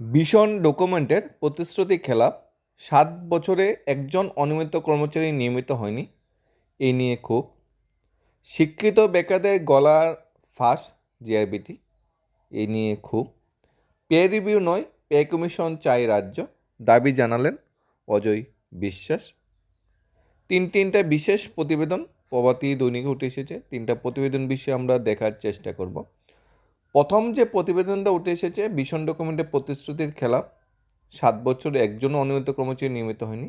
ভীষণ ডকুমেন্টের প্রতিশ্রুতি খেলাপ সাত বছরে একজন অনিয়মিত কর্মচারী নিয়মিত হয়নি। এই নিয়ে ক্ষোভ। শিক্ষিত বেকারদের গলার ফাঁস, জিআরবিটি। এই নিয়ে ক্ষোভ। পে রিভিউ নয়, পে কমিশন চাই রাজ্য, দাবি জানালেন অজয় বিশ্বাস। তিন তিনটা বিশেষ প্রতিবেদন, প্রভাতী দৈনিকে উঠে এসেছে। তিনটা প্রতিবেদন বিষয়ে আমরা দেখার চেষ্টা করব। প্রথম যে প্রতিবেদনটা উঠে এসেছে, ভীষণ ডকুমেন্টের প্রতিশ্রুতির খেলা। সাত বছরে একজনও অনিয়মিত কর্মচারী নিয়মিত হয়নি।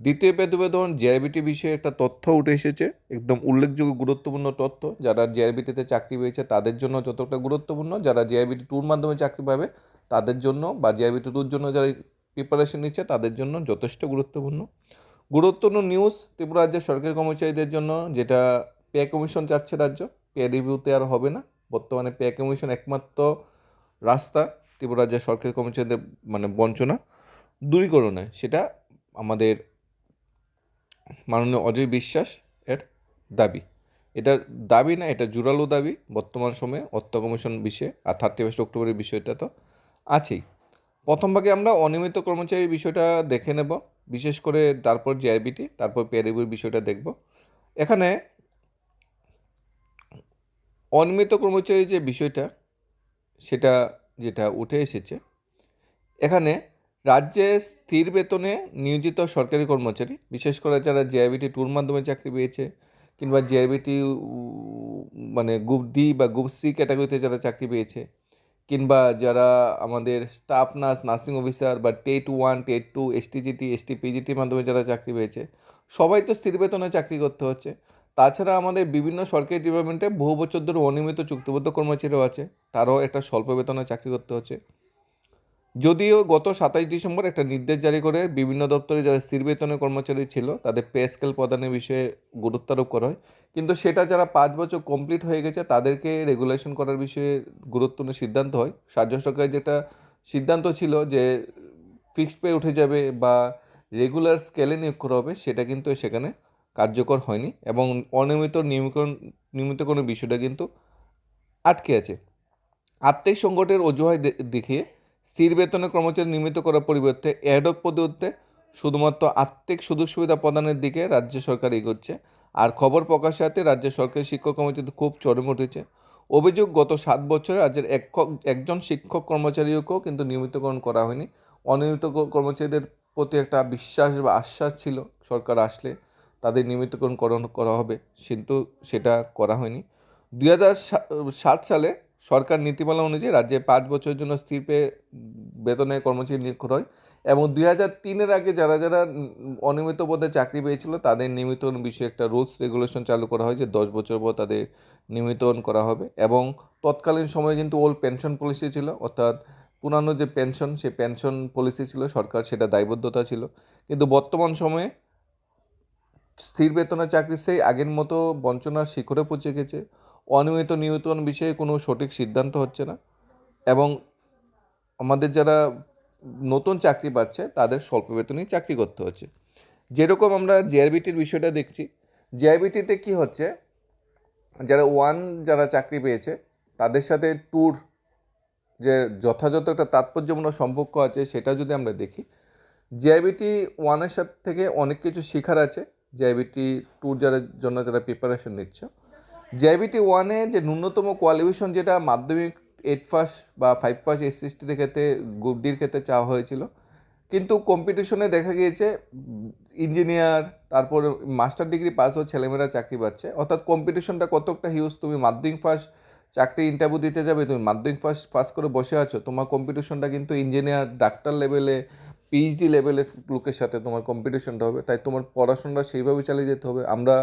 দ্বিতীয় প্রতিবেদন জেআইবিটি বিষয়ে একটা তথ্য উঠে এসেছে, একদম উল্লেখযোগ্য গুরুত্বপূর্ণ তথ্য। যারা জেআইবিটিতে চাকরি পেয়েছে, তাদের জন্য যতটা গুরুত্বপূর্ণ, যারা জেআইবিটি টুর মাধ্যমে চাকরি পাবে, তাদের জন্য বা জেআইবিটি টুর জন্য যারা প্রিপারেশন নিচ্ছে, তাদের জন্য যথেষ্ট গুরুত্বপূর্ণ। গুরুত্বপূর্ণ নিউজ ত্রিপুরা রাজ্যের সরকারি কর্মচারীদের জন্য, যেটা পে কমিশন চাচ্ছে রাজ্য পে রিভিউতে আর হবে না। বর্তমানে পে কমিশন একমাত্র রাস্তা ত্রিপুরা রাজ্যের সরকারি কর্মচারীদের মানে বঞ্চনা দূরীকরণে সেটা আমাদের মাননীয় অজয় বিশ্বাস এর দাবি। এটা দাবি না, এটা জোরালো দাবি বর্তমান সময়ে অর্থ কমিশন বিষয়ে আর থার্টি ফার্স্ট অক্টোবরের বিষয়টা তো আছেই। প্রথম ভাগে আমরা অনিয়মিত কর্মচারীর বিষয়টা দেখে নেব, বিশেষ করে তারপর জিআইবিটি তারপর পেয়ারিবির বিষয়টা দেখব। এখানে অনিয়মিত কর্মচারী যে বিষয়টা, সেটা যেটা উঠে এসেছে, এখানে রাজ্যে স্থির বেতনে নিয়োজিত সরকারি কর্মচারী, বিশেষ করে যারা জিআইবিটি টুর মাধ্যমে চাকরি পেয়েছে কিংবা জিআইবিটি মানে গ্রুপ ডি বা গ্রুপ সি ক্যাটাগরিতে যারা চাকরি পেয়েছে, কিংবা যারা আমাদের স্টাফ নার্স নার্সিং অফিসার বা TET one TET two STGT ST পিজিটির মাধ্যমে যারা চাকরি পেয়েছে, সবাই তো স্থির বেতনে চাকরি করতে হচ্ছে। তাছাড়া আমাদের বিভিন্ন সরকারি ডিপার্টমেন্টে বহু বছর ধরে অনিয়মিত চুক্তিবদ্ধ কর্মচারীও আছে। তারও একটা স্বল্প বেতনে চাকরি করতে হচ্ছে। যদিও গত সাতাশ ডিসেম্বর একটা নির্দেশ জারি করে বিভিন্ন দপ্তরে যারা স্থির বেতনের কর্মচারী ছিল, তাদের পে স্কেল প্রদানের বিষয়ে গুরুত্ব আরোপ করা হয়। কিন্তু সেটা যারা পাঁচ বছর কমপ্লিট হয়ে গেছে, তাদেরকে রেগুলেশন করার বিষয়ে গুরুত্বপূর্ণ সিদ্ধান্ত হয়। রাজ্য সরকারের যেটা সিদ্ধান্ত ছিল যে ফিক্সড পে উঠে যাবে বা রেগুলার স্কেলে নিয়োগ করা হবে, সেটা কিন্তু সেখানে কার্যকর হয়নি এবং অনিয়মিত নিয়মিকরণ কোনো বিষয়টা কিন্তু আটকে আছে। আর্থিক সংকটের অজুহাত দে- দেখিয়ে স্থির বেতনে কর্মচারী নিয়মিত করার পরিবর্তে অ্যাডক পদ্ধতিতে শুধুমাত্র আর্থিক সুযোগ সুবিধা প্রদানের দিকে রাজ্য সরকার এগোচ্ছে। আর খবর প্রকাশের প্রকাশাতে রাজ্য সরকারি শিক্ষক কর্মচারী খুব চরম উঠেছে। অভিযোগ, গত সাত বছরে রাজ্যের এক একজন শিক্ষক কর্মচারীকেও কিন্তু নিয়মিতকরণ করা হয়নি। অনিয়মিত কর্মচারীদের প্রতি একটা বিশ্বাস বা আশ্বাস ছিল সরকার আসলে। তাদের নিয়মিতকরণ করণ- করা হবে। কিন্তু সেটা করা হয়নি। দুই সাত সালে সরকার নীতিমালা অনুযায়ী রাজ্যে পাঁচ বছরের জন্য স্থির পেয়ে বেতনে কর্মচারী নিয়োগ করা হয় এবং দুই হাজার তিনের আগে যারা যারা অনিয়মিত পদে চাকরি পেয়েছিল তাদের নিয়মিতকরণ বিষয়ে একটা রুলস রেগুলেশন চালু করা হয় যে দশ বছর পর তাদের নিয়মিতকরণ করা হবে এবং তৎকালীন সময়ে কিন্তু ওল্ড পেনশন পলিসি ছিল অর্থাৎ পুরানো যে পেনশন সে পেনশন পলিসি ছিল, সরকার সেটা দায়বদ্ধতা ছিল। কিন্তু বর্তমান সময়ে স্থির বেতনের চাকরি সেই আগের মতো বঞ্চনার শিখরে পৌঁছে গেছে। অনিয়মিত নিয়মিতকরণ বিষয়ে কোনো সঠিক সিদ্ধান্ত হচ্ছে না এবং আমাদের যারা নতুন চাকরি পাচ্ছে, তাদের স্বল্প বেতনেই চাকরি করতে হচ্ছে। যেরকম আমরা জেআরবিটির বিষয়টা দেখছি জেআরবিটিতে কি হচ্ছে, যারা ওয়ান যারা চাকরি পেয়েছে, তাদের সাথে ট্যুর যে যথাযথ একটা তাৎপর্যপূর্ণ সম্পর্ক আছে, সেটা যদি আমরা দেখি জেআইবিটি ওয়ানের সাথে থেকে অনেক কিছু শেখার আছে। জেআইবিটি ট্যুর যারা জন্য যারা প্রিপারেশন নিচ্ছ। জেআইবিটি ওয়ানে যে ন্যূনতম কোয়ালিফিকেশন যেটা মাধ্যমিক এইট পাস বা ফাইভ পাস এস এসটিদের ক্ষেত্রে গ্রুপ ডির ক্ষেত্রে চাওয়া হয়েছিল। কিন্তু কম্পিটিশনে দেখা গিয়েছে ইঞ্জিনিয়ার তারপর মাস্টার ডিগ্রি পাস ও ছেলেমেয়েরা চাকরি পাচ্ছে। অর্থাৎ কম্পিটিশনটা কতটা হিউজ তুমি মাধ্যমিক পাস চাকরি ইন্টারভিউ দিতে যাবে, তুমি মাধ্যমিক পাস পাস করে বসে আছো, তোমার কম্পিটিশনটা কিন্তু ইঞ্জিনিয়ার ডাক্তার লেভেলে পিএইচডি লেভেলের লোকের সাথে তোমার কম্পিটিশনটা হবে, তাই তোমার পড়াশোনাটা সেইভাবে চালিয়ে যেতে হবে। আমরা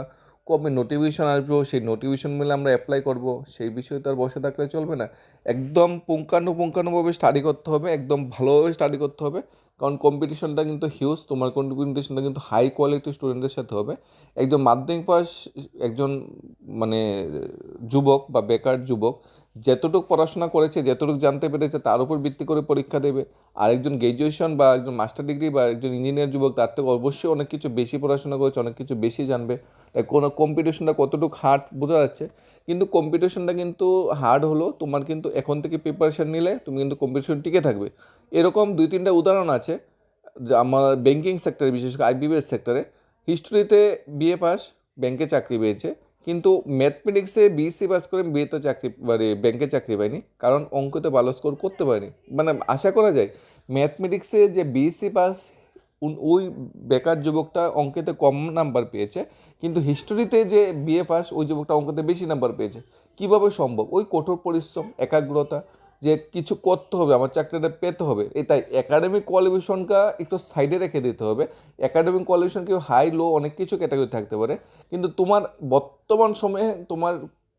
কবে নোটিফিকেশন আসব, সেই নোটিফিকেশন মিলে আমরা অ্যাপ্লাই করব, সেই বিষয়ে তো আর বসে থাকলে চলবে না। একদম পুঙ্খানুপুঙ্খানুভাবে স্টাডি করতে হবে, একদম ভালোভাবে স্টাডি করতে হবে, কারণ কম্পিটিশনটা কিন্তু হিউজ তোমার কম্পিটিশনটা কিন্তু হাই কোয়ালিটি স্টুডেন্টদের সাথে হবে। একজন মাধ্যমিক পাস একজন মানে যুবক বা বেকার যুবক যতটুকু পড়াশোনা করেছে, যতটুকু জানতে পেরেছে, তার উপর ভিত্তি করে পরীক্ষা দেবে। আর একজন গ্র্যাজুয়েশন বা একজন মাস্টার ডিগ্রি বা একজন ইঞ্জিনিয়ার যুবক, তার থেকে অবশ্যই অনেক কিছু বেশি পড়াশোনা করেছে, অনেক কিছু বেশি জানবে। তাই কোনো কম্পিটিশনটা কতটুকু হার্ড বোঝা যাচ্ছে, কিন্তু কম্পিটিশনটা কিন্তু হার্ড হলো, তোমার কিন্তু এখন থেকে প্রিপারেশান নিলে তুমি কিন্তু কম্পিটিশন টিকে থাকবে। এরকম দুই তিনটা উদাহরণ আছে, আমার ব্যাঙ্কিং সেক্টরে বিশেষ করে আইবিবিএস সেক্টরে হিস্ট্রিতে বিএ পাস ব্যাংকে চাকরি পেয়েছে। কিন্তু ম্যাথমেটিক্সে বিএসসি পাস করে বিয়েতে চাকরি মানে ব্যাংকে চাকরি পাইনি, কারণ অঙ্কতে ভালো স্কোর করতে পারিনি। মানে আশা করা যায়, ম্যাথমেটিক্সে যে বিএসসি পাস ওই বেকার যুবকটা অঙ্কেতে কম নাম্বার পেয়েছে, কিন্তু হিস্টোরিতে যে বিএ পাস ওই যুবকটা অঙ্কতে বেশি নাম্বার পেয়েছে। কীভাবে সম্ভব? ওই কঠোর পরিশ্রম, একাগ্রতা যে কিছু করতে হবে, আমার চাকরিটা পেতে হবে, এই তাই একাডেমিক কোয়ালিফিকেশনটা একটু সাইডে রেখে দিতে হবে। একাডেমিক কোয়ালিফিকেশন কেউ হাই লো অনেক কিছু ক্যাটাগরি থাকতে পারে। কিন্তু তোমার বর্তমান সময়ে তোমার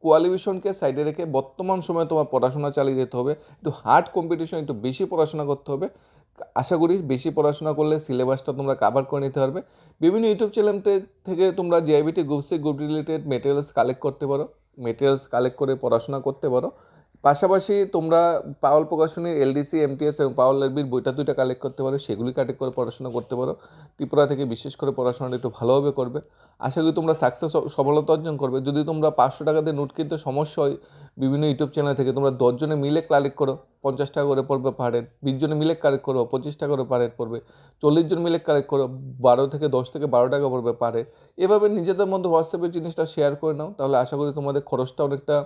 কোয়ালিফিকেশনকে সাইডে রেখে বর্তমান সময়ে তোমার পড়াশোনা চালিয়ে যেতে হবে। একটু হার্ড কম্পিটিশন একটু বেশি পড়াশোনা করতে হবে। আশা করি বেশি পড়াশোনা করলে সিলেবাসটা তোমরা কাভার করে নিতে পারবে। বিভিন্ন ইউটিউব চ্যানেল থেকে তোমরা GIBT group C group related materials collect করতে পারো। মেটেরিয়ালস কালেক্ট করে পড়াশোনা করতে পারো। পাশাপাশি তোমরা পাওয়াল প্রকাশনীর এলডিসি, এমটিএস এবং পাওয়াল এলবির বইটা দুইটা কালেক্ট করতে পারো, সেগুলি কালেক্ট করে পড়াশোনা করতে পারো। ত্রিপুরা থেকে বিশেষ করে পড়াশোনাটা একটু ভালোভাবে করবে। আশা করি তোমরা সাকসেস সফলতা অর্জন করবে। যদি তোমরা পাঁচশো টাকা দিয়ে নোট কিনতে সমস্যা হয়, বিভিন্ন ইউটিউব চ্যানেল থেকে তোমরা দশজনে মিলে কালেক্ট করো, পঞ্চাশ টাকা করে পড়বে পার হেড বিশ জনে মিলে কালেক্ট করো, পঁচিশ টাকা করে পার হেড পড়বে, চল্লিশ জন মিলে কালেক্ট করো, বারো থেকে দশ থেকে বারো টাকা পড়বে পার এভাবে নিজেদের মধ্যে হোয়াটসঅ্যাপে জিনিসটা শেয়ার করে নাও, তাহলে আশা করি তোমাদের খরচটা অনেকটা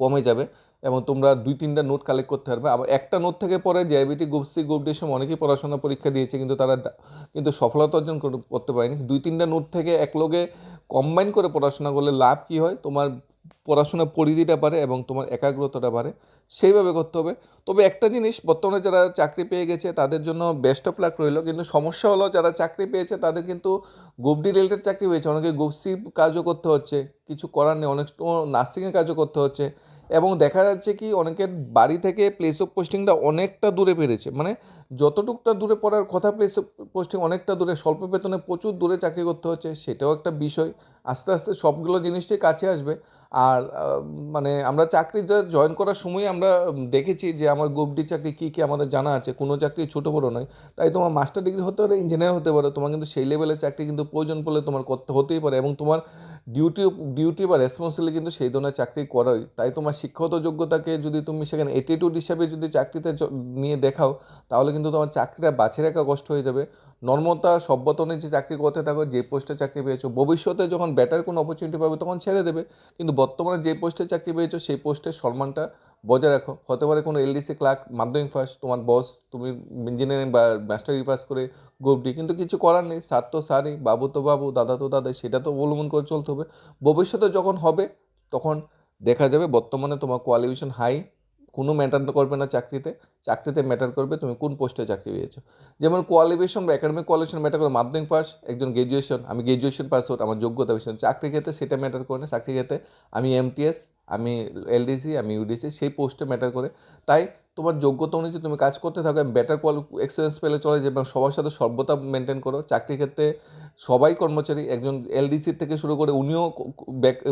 কমে যাবে এবং তোমরা দুই, তিনটা নোট কালেক্ট করতে পারবে। আবার একটা নোট থেকে পরে জেআইবিটি গ্রুপ সি গ্রুপ ডির সময় অনেকেই পড়াশোনা পরীক্ষা দিয়েছে, কিন্তু তারা কিন্তু সফলতা অর্জন করতে পারেনি। দুই, তিনটা নোট থেকে এক লগে কম্বাইন করে পড়াশোনা করলে লাভ কী হয়? তোমার পড়াশোনার পরিধিটা বাড়ে এবং তোমার একাগ্রতাটা বাড়ে, সেইভাবে করতে হবে। তবে একটা জিনিস, বর্তমানে যারা চাকরি পেয়ে গেছে, তাদের জন্য বেস্ট অফ লাক রইল। কিন্তু সমস্যা হলো, যারা চাকরি পেয়েছে, তাদের কিন্তু গ্রুপ ডি রিলেটেড চাকরি পেয়েছে অনেকে গ্রুপ সি কাজও করতে হচ্ছে, কিছু করার নেই। অনেক নার্সিংয়ের কাজও করতে হচ্ছে। এবং দেখা যাচ্ছে কি, অনেকের বাড়ি থেকে প্লেস অফ পোস্টিংটা অনেকটা দূরে পেরেছে। মানে যতটুকটা দূরে পড়ার কথা প্লেস অফ পোস্টিং অনেকটা দূরে, স্বল্প বেতনে প্রচুর দূরে চাকরি করতে হচ্ছে, সেটাও একটা বিষয়। আস্তে আস্তে সবগুলো জিনিসটাই কাছে আসবে। আর মানে আমরা চাকরি জয়েন করার সময় আমরা দেখেছি যে আমার গ্রুপ ডি চাকরি কী কী আমাদের জানা আছে। কোনো চাকরি ছোট বড় নয়। তাই তোমার মাস্টার ডিগ্রি হতে পারে ইঞ্জিনিয়ার হতে পারে, তোমার কিন্তু সেই লেভেলের চাকরি কিন্তু প্রয়োজন পড়লে তোমার করতে হতেই পারে এবং তোমার ডিউটি ডিউটি বা রেসপন্সিবিলিটি কিন্তু সেই ধরনের চাকরি করাই। তাই তোমার শিক্ষাগত যোগ্যতাকে যদি তুমি সেখানে অ্যাটিটিউড হিসাবে যদি চাকরিতে নিয়ে দেখাও, তাহলে কিন্তু তোমার চাকরিটা বাছে রাখা কষ্ট হয়ে যাবে। নর্মতা সভ্যতনে যে চাকরি করতে থাকো, যে পোস্টে চাকরি পেয়েছ, ভবিষ্যতে যখন বেটার কোনো অপরচুনিটি পাবে তখন ছেড়ে দেবে। কিন্তু বর্তমানে যে পোস্টে চাকরি পেয়েছ, সেই পোস্টের সম্মানটা বজায় রাখো। হতে পারে কোনো এলডিসি ক্লার্ক মাধ্যমিক ফার্স্ট তোমার বস তুমি ইঞ্জিনিয়ারিং বা মাস্টারি পাস করে গ্রুপ ডি কিন্তু কিছু করার নেই। স্যার তো স্যারই, বাবু তো বাবু, দাদা তো দাদা সেটা তো অবলম্বন করে চলতে হবে। ভবিষ্যতে যখন হবে, তখন দেখা যাবে বর্তমানে তোমার কোয়ালিফিকেশন হাই কোনো ম্যাটার করবে না চাকরিতে। চাকরিতে ম্যাটার করবে তুমি কোন পোস্টে চাকরি পেয়েছ। যেমন কোয়ালিফিকেশন বা একাডেমিক কোয়ালিফিকেশন ম্যাটার করে মাধ্যমিক পাস একজন গ্র্যাজুয়েশন আমি গ্র্যাজুয়েশন পাস আউট আমার যোগ্যতা বেশি চাকরি ক্ষেত্রে সেটা ম্যাটার করে না। চাকরি ক্ষেত্রে আমি এমটিএস আমি এলডিসি আমি ইউডিসি সেই পোস্টে ম্যাটার করে। তাই তোমার যোগ্যতা অনুযায়ী তুমি কাজ করতে থাকো বেটার কোয়ালি এক্সপিরিয়েন্স পেলে চলে যাবে। এবং সবার সাথে সভ্যতা মেনটেন করো। চাকরি ক্ষেত্রে সবাই কর্মচারী, একজন এলডিসি থেকে শুরু করে উনিও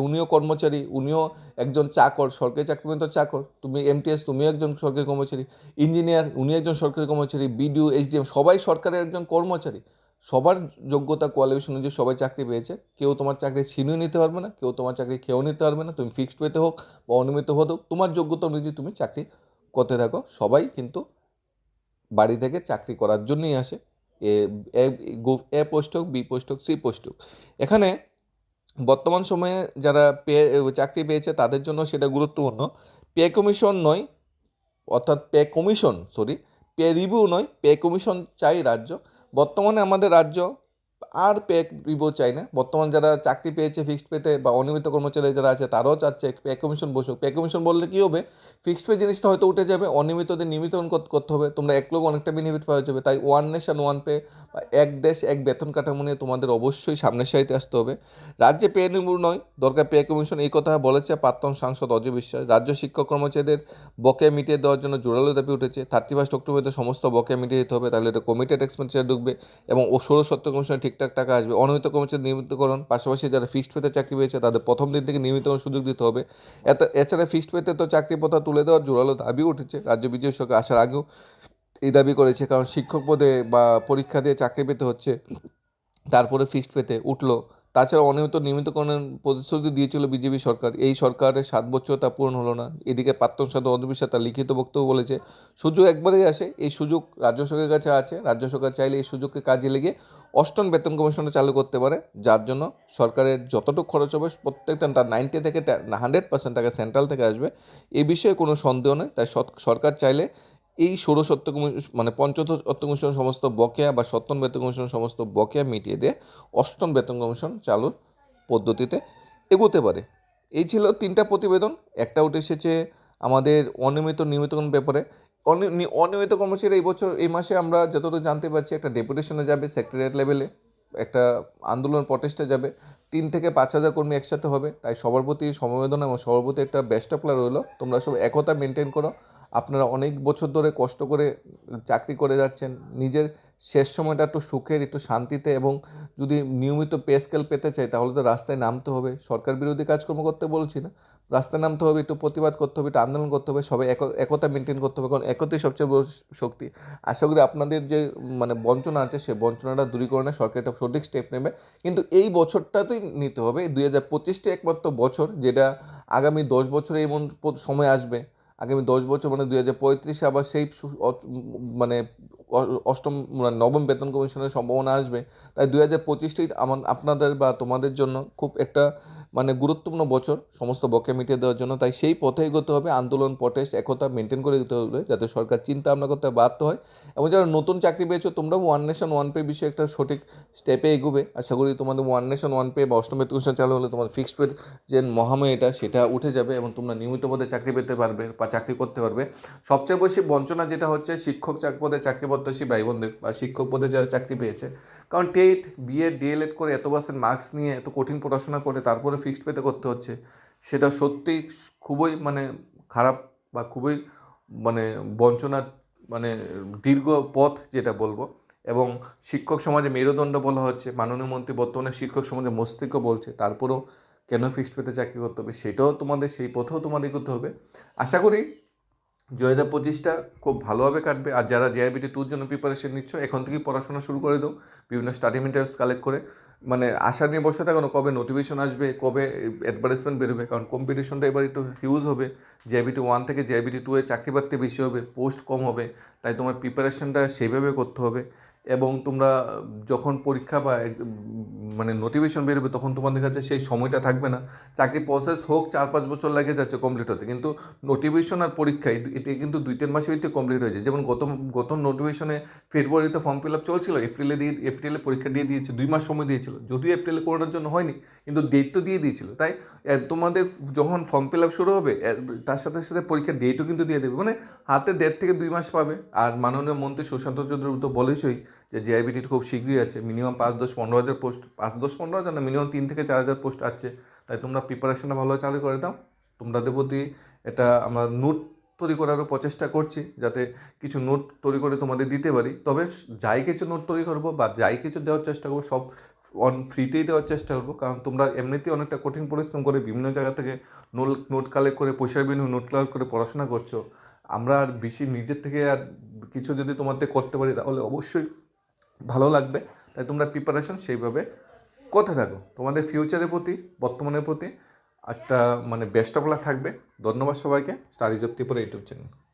উনিও কর্মচারী, উনিও একজন চাকর, সরকারি চাকরি তো চাকর। তুমি এমটিএস তুমিও একজন সরকারি কর্মচারী। ইঞ্জিনিয়ার উনি একজন সরকারি কর্মচারী। বিডিও এইচডিএম সবাই সরকারের একজন কর্মচারী। সবার যোগ্যতা কোয়ালিফিকেশন অনুযায়ী সবাই চাকরি পেয়েছে। কেউ তোমার চাকরি ছিনিয়ে নিতে পারবে না, কেউ তোমার চাকরি খেয়েও নিতে পারবে না, তুমি ফিক্সড পেতে হোক বা অনিয়মিত হোক, তোমার যোগ্যতা অনুযায়ী তুমি চাকরি করতে থাকো। সবাই কিন্তু বাড়ি থেকে চাকরি করার জন্যই আসে। এ এ পোস্ট হোক, বি পোস্ট হোক, সি পোস্ট হোক। এখানে বর্তমান সময়ে যারা পে, চাকরি পেয়েছে তাদের জন্য সেটা গুরুত্বপূর্ণ। পে কমিশন নয়, অর্থাৎ pay commission sorry pay review নয়, পে কমিশন চাই রাজ্য। বর্তমানে আমাদের রাজ্য আর পে রিভিউ চাই না। বর্তমান যারা চাকরি পেয়েছে ফিক্সড পেতে বা অনিয়মিত কর্মচারী যারা আছে, তারাও চাচ্ছে পে কমিশন বসুক। পে কমিশন বললে কী হবে? ফিক্সড পে জিনিসটা হয়তো উঠে যাবে, অনিয়মিতদের নিয়মিতকরণ করতে হবে। তোমরা এক লোক অনেকটা বেনিফিট পাওয়া যাবে। তাই ওয়ান নেশন ওয়ান পে বা এক দেশ, এক বেতন কাঠামো নিয়ে তোমাদের অবশ্যই সামনের সারিতে আসতে হবে। রাজ্যে পে রিভিউ নয়, দরকার পে কমিশন এই কথা বলেছে প্রাক্তন সাংসদ অজয় বিশ্বাস। রাজ্য শিক্ষক কর্মচারীদের বকে মিটিয়ে দেওয়ার জন্য জোরালো দাবি উঠেছে। থার্টি ফার্স্ট অক্টোবরে সমস্ত বকে মিটিয়ে দিতে হবে। তাহলে এটা কমিটেড এক্সপেন্ডিচার ঢুকবে এবং ষোলো সত্তর কমিশনের ঠিক ঠিকঠাক টাকা আসবে। অনিয়মিত কর্মচারী নিয়মিতকরণ, পাশাপাশি যারা ফিক্সড পেতে চাকরি পেয়েছে, তাদের প্রথম দিন থেকে নিয়মিত সুযোগ দিতে হবে। এত, এছাড়া ফিক্সড পেতে তো চাকরি প্রথা তুলে দেওয়ার জোরালো দাবি উঠেছে। রাজ্য বিজয় সরকার আসার আগেও এই দাবি করেছে, কারণ শিক্ষক পদে বা পরীক্ষা দিয়ে চাকরি পেতে হচ্ছে। তারপরে ফিক্সড পেতে উঠল তাছাড়া অনিয়মিত নিয়মিতকরণের প্রতিশ্রুতি দিয়েছিল বিজেপি সরকার। এই সরকারের সাত বছর তা পূরণ হলো না। এদিকে প্রাক্তন সাথে অধবিশ্বাস তার লিখিত বক্তব্য বলেছে, সুযোগ একবারেই আসে। এই সুযোগ রাজ্য সরকারের কাছে আছে। রাজ্য সরকার চাইলে এই সুযোগকে কাজে লেগে অষ্টম বেতন কমিশনটা চালু করতে পারে। যার জন্য সরকারের যতটুকু খরচ হবে, প্রত্যেকটা তার নাইনটি থেকে হান্ড্রেড পার্সেন্ট টাকা সেন্ট্রাল থেকে আসবে। এই বিষয়ে কোনো সন্দেহ নেই। তাই সরকার চাইলে এই ষোড়শ সত্য কমিশন মানে পঞ্চদশ সত্য কমিশন সমস্ত বকেয়া বা সপ্তম বেতন কমিশন সমস্ত বকেয়া মিটিয়ে দিয়ে অষ্টম বেতন কমিশন চালুর পদ্ধতিতে এগোতে পারে। এই ছিল তিনটা প্রতিবেদন, একটা উঠে এসেছে আমাদের অনিয়মিত নিয়মিতকরণ ব্যাপারে। অনি- অনিয়মিত কর্মচারী এই বছর, এই মাসে আমরা যতটুকু জানতে পারছি একটা ডেপুটেশনে যাবে সেক্রেটারিয়েট লেভেলে একটা আন্দোলন প্রটেস্টে যাবে। তিন থেকে পাঁচ হাজার কর্মী একসাথে হবে, তাই সবার প্রতি সমবেদনা এবং সবার প্রতি একটা অফ রইল। তোমরা সব একতা মেনটেন করো। আপনারা অনেক বছর ধরে কষ্ট করে চাকরি করে যাচ্ছেন, নিজের শেষ সময়টা একটু সুখের, একটু শান্তিতে এবং যদি নিয়মিত পে স্কেল পেতে চাই তাহলে তো রাস্তায় নামতে হবে। সরকার বিরোধী কাজকর্ম করতে বলছি না। রাস্তায় নামতে হবে, একটু প্রতিবাদ করতে হবে, একটু আন্দোলন করতে হবে, সবাই এক- একতা মেনটেন করতে হবে কারণ একতাই সবচেয়ে বড় শক্তি। আশা করি আপনাদের যে মানে বঞ্চনা আছে সেই বঞ্চনাটা দূরীকরণে সরকার একটা সঠিক স্টেপ নেবে। কিন্তু এই বছরটাতেই নিতে হবে। দুই হাজার পঁচিশটা একমাত্র বছর যেটা আগামী দশ বছরে এমন সময় আসবে। আগামী দশ বছর মানে দুই হাজার পঁয়ত্রিশে আবার সেই মানে অষ্টম মানে নবম বেতন কমিশনের সম্ভাবনা আসবে। তাই দুই হাজার পঁচিশটি আমার আপনাদের বা তোমাদের জন্য খুব একটা মানে গুরুত্বপূর্ণ বছর সমস্ত বকে মিটিয়ে দেওয়ার জন্য। তাই সেই পথে এগোতে হবে, আন্দোলন প্রটেস্ট একতা মেনটেন করে দিতে হবে, যাতে সরকার চিন্তা ভাবনা করতে বাধ্য হয়। এবং যারা নতুন চাকরি পেয়েছ, তোমরাও ওয়ান নেশন ওয়ান পে বিষয়ে একটা সঠিক স্টেপে এগোবে। আশা করি তোমাদের ওয়ান নেশন ওয়ান পে বা অষ্টম বেতন চালু হলে তোমার ফিক্সড পে যে মহাময় এটা, সেটা উঠে যাবে এবং তোমরা নিয়মিত পদে চাকরি পেতে পারবে বা চাকরি করতে পারবে। সবচেয়ে বেশি বঞ্চনা যেটা হচ্ছে, শিক্ষক চাক, পদে চাকরি প্রত্যাশী ভাই বোনদের বা শিক্ষক পদে যারা চাকরি পেয়েছে কারণ টেট, বিএ, ডিএলএড করে এত পার্সেন্ট মার্কস নিয়ে এত কঠিন পড়াশোনা করে তারপরে ফিক্সড পেতে করতে হচ্ছে, সেটা সত্যি খুবই মানে খারাপ বা খুবই মানে বঞ্চনার মানে দীর্ঘ পথ যেটা বলব। এবং শিক্ষক সমাজে মেরুদণ্ড বলা হচ্ছে, মাননীয় মন্ত্রী বর্তমানে শিক্ষক সমাজে মস্তিষ্ক বলছে, তারপরেও কেন ফিক্সড পেতে চাকরি করতে হবে? সেটাও তোমাদের, সেই পথেও তোমাদের করতে হবে। আশা করি দু হাজার পঁচিশটা খুব ভালোভাবে কাটবে। আর যারা জেআইবিটি টুর জন্য প্রিপারেশন নিচ্ছ, এখন থেকেই পড়াশোনা শুরু করে দাও। বিভিন্ন স্টাডি মেটেরিয়ালস কালেক্ট করে। মানে আশা নিয়ে বসে থাকো কবে নোটিফিকেশন আসবে, কবে অ্যাডভার্টাইজমেন্ট বেরোবে? কারণ কম্পিটিশনটা এবার একটু হিউজ হবে। জেআইবিটি ওয়ান থেকে জেআইবিটি টু এ চাকরি বাড়তে বেশি হবে পোস্ট কম হবে। তাই তোমার প্রিপারেশনটা সেইভাবে করতে হবে। এবং তোমরা যখন পরীক্ষা বা মানে নোটিফিকেশন বেরোবে, তখন তোমাদের কাছে সেই সময়টা থাকবে না। চাকরি প্রসেস হোক, চার পাঁচ বছর লাগে যাচ্ছে কমপ্লিট হতে। কিন্তু নোটিফিকেশন আর পরীক্ষা এটি কিন্তু দুই তিন মাসের ভিতরে কমপ্লিট হয়েছে। যেমন গত গত নোটিফিকেশনে ফেব্রুয়ারিতে ফর্ম ফিল আপ চলছিল এপ্রিলে দিয়ে এপ্রিলে পরীক্ষা দিয়ে দিয়েছে, দুই মাস সময় দিয়েছিল। যদিও এপ্রিলে করোনার জন্য হয়নি, কিন্তু ডেট তো দিয়ে দিয়েছিল। তাই তোমাদের যখন ফর্ম ফিল আপ শুরু হবে তার সাথে সাথে পরীক্ষার ডেটও কিন্তু দিয়ে দেবে। মানে হাতে দেড় থেকে দুই মাস পাবে। আর মাননীয় মন্ত্রী সুশান্ত চৌধুরী তো বলেছই যে জেআইবিটি খুব শীঘ্রই আছে। মিনিমাম পাঁচ দশ পনেরো হাজার পোস্ট পাঁচ দশ পনেরো হাজার না মিনিমাম তিন থেকে চার হাজার পোস্ট আছে। তাই তোমরা প্রিপারেশনটা ভালোভাবে চালু করে দাও। তোমাদের প্রতি এটা আমরা নোট তৈরি করারও প্রচেষ্টা করছি, যাতে কিছু নোট তৈরি করে তোমাদের দিতে পারি। তবে যাই কিছু নোট তৈরি করব বা যাই কিছু দেওয়ার চেষ্টা করব, সব অন ফ্রিতেই দেওয়ার চেষ্টা করব। কারণ তোমরা এমনিতেই অনেকটা কঠিন পরিশ্রম করে বিভিন্ন জায়গা থেকে নোট নোট কালেক্ট করে, পয়সার বিনিময়ে নোট কালেক্ট করে পড়াশোনা করছ। আমরা আর বেশি নিজের থেকে আর কিছু যদি তোমাদের করতে পারি, তাহলে অবশ্যই ভালো লাগবে। তাই তোমরা প্রিপারেশন সেইভাবে করতে থাকো। তোমাদের ফিউচারের প্রতি, বর্তমানের প্রতি একটা মানে অফ থাকবে। ধন্যবাদ সবাইকে। Studies of Tripura YouTube channel